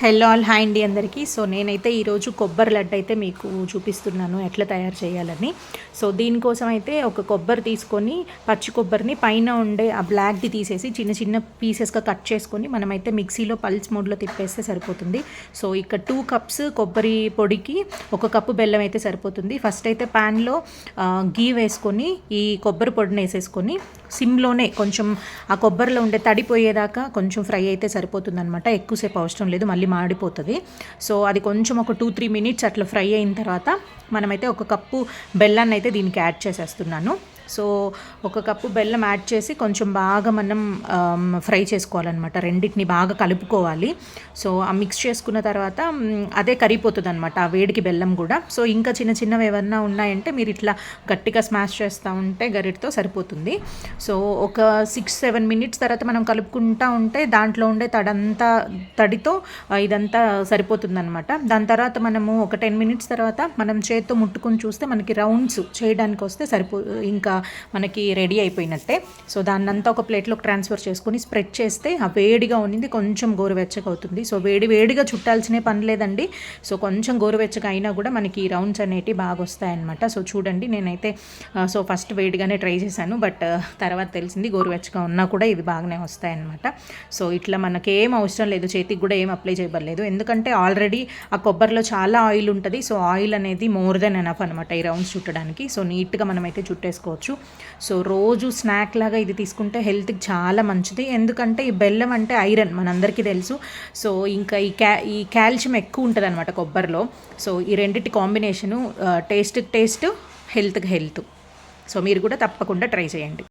Hello all hi అండి అందరికీ. So నేనైతే ఈరోజు కొబ్బరి లడ్డు అయితే మీకు చూపిస్తున్నాను ఎట్లా తయారు చేయాలని. సో దీనికోసం అయితే ఒక కొబ్బరి తీసుకొని పచ్చి కొబ్బరిని పైన ఉండే ఆ బ్లాక్ది తీసేసి చిన్న చిన్న పీసెస్గా కట్ చేసుకొని మనమైతే మిక్సీలో పల్స్ మోడ్లో తిప్పేస్తే సరిపోతుంది. సో ఇక్కడ టూ కప్స్ కొబ్బరి పొడికి ఒక కప్పు బెల్లం అయితే సరిపోతుంది. ఫస్ట్ అయితే ప్యాన్లో గీ వేసుకొని ఈ కొబ్బరి పొడిని వేసేసుకొని సిమ్లోనే కొంచెం ఆ కొబ్బరిలో ఉండే తడిపోయేదాకా కొంచెం ఫ్రై అయితే సరిపోతుంది అనమాట ఎక్కువసేపు అవసరం లేదు. మళ్ళీ మాడిపోతుంది. సో అది కొంచెం ఒక టూ త్రీ మినిట్స్ అట్లా ఫ్రై అయిన తర్వాత మనమైతే ఒక కప్పు బెల్లాన్ని అయితే దీనికి యాడ్ చేసేస్తున్నాను. సో ఒక కప్పు బెల్లం యాడ్ చేసి కొంచెం బాగా మనం ఫ్రై చేసుకోవాలన్నమాట. రెండింటిని బాగా కలుపుకోవాలి. సో ఆ మిక్స్ చేసుకున్న తర్వాత అదే కరిగిపోతుంది అనమాట ఆ వేడికి బెల్లం కూడా. సో ఇంకా చిన్న చిన్నవి ఏమన్నా ఉన్నాయంటే మీరు ఇట్లా గట్టిగా స్మాష్ చేస్తూ ఉంటే గరిటతో సరిపోతుంది. సో ఒక సిక్స్ సెవెన్ మినిట్స్ తర్వాత మనం కలుపుకుంటూ ఉంటే దాంట్లో ఉండే తడంతా తడితో ఇదంతా సరిపోతుంది అనమాట దాని తర్వాత మనము ఒక టెన్ మినిట్స్ తర్వాత మనం చేతితో ముట్టుకొని చూస్తే మనకి రౌండ్స్ చేయడానికి వస్తే సరిపో ఇంకా మనకి రెడీ అయిపోయినట్టే. సో దాన్నంతా ఒక ప్లేట్లోకి ట్రాన్స్ఫర్ చేసుకొని స్ప్రెడ్ చేస్తే ఆ వేడిగా ఉన్నింది కొంచెం గోరువెచ్చగా అవుతుంది. సో వేడి వేడిగా చుట్టాల్సిన పని లేదండి. సో కొంచెం గోరువెచ్చగా అయినా కూడా మనకి ఈ రౌండ్స్ అనేటివి బాగా వస్తాయన్నమాట. సో చూడండి నేనైతే సో ఫస్ట్ వేడిగానే ట్రై చేశాను. బట్ తర్వాత తెలిసింది గోరువెచ్చగా ఉన్నా కూడా ఇవి బాగానే వస్తాయన్నమాట. సో ఇట్లా మనకి ఏం అవసరం లేదు చేతికి కూడా ఏం అప్లై చేయబడలేదు. ఎందుకంటే ఆల్రెడీ ఆ కొబ్బరిలో చాలా ఆయిల్ ఉంటుంది. సో ఆయిల్ అనేది మోర్ దెన్ ఎనఫ్ అనమాట ఈ రౌండ్స్ చుట్టడానికి. సో నీట్గా మనమైతే చుట్టేసుకోవచ్చు. సో రోజు స్నాక్ లాగా ఇది తీసుకుంటే హెల్త్కి చాలా మంచిది. ఎందుకంటే ఈ బెల్లం అంటే ఐరన్ మనందరికీ తెలుసు. సో ఇంకా ఈ క్యా ఈ కాల్షియం ఎక్కువ ఉంటుంది అనమాట కొబ్బరిలో. సో ఈ రెండింటి కాంబినేషను టేస్ట్కి టేస్ట్ హెల్త్కి హెల్త్. సో మీరు కూడా తప్పకుండా ట్రై చేయండి.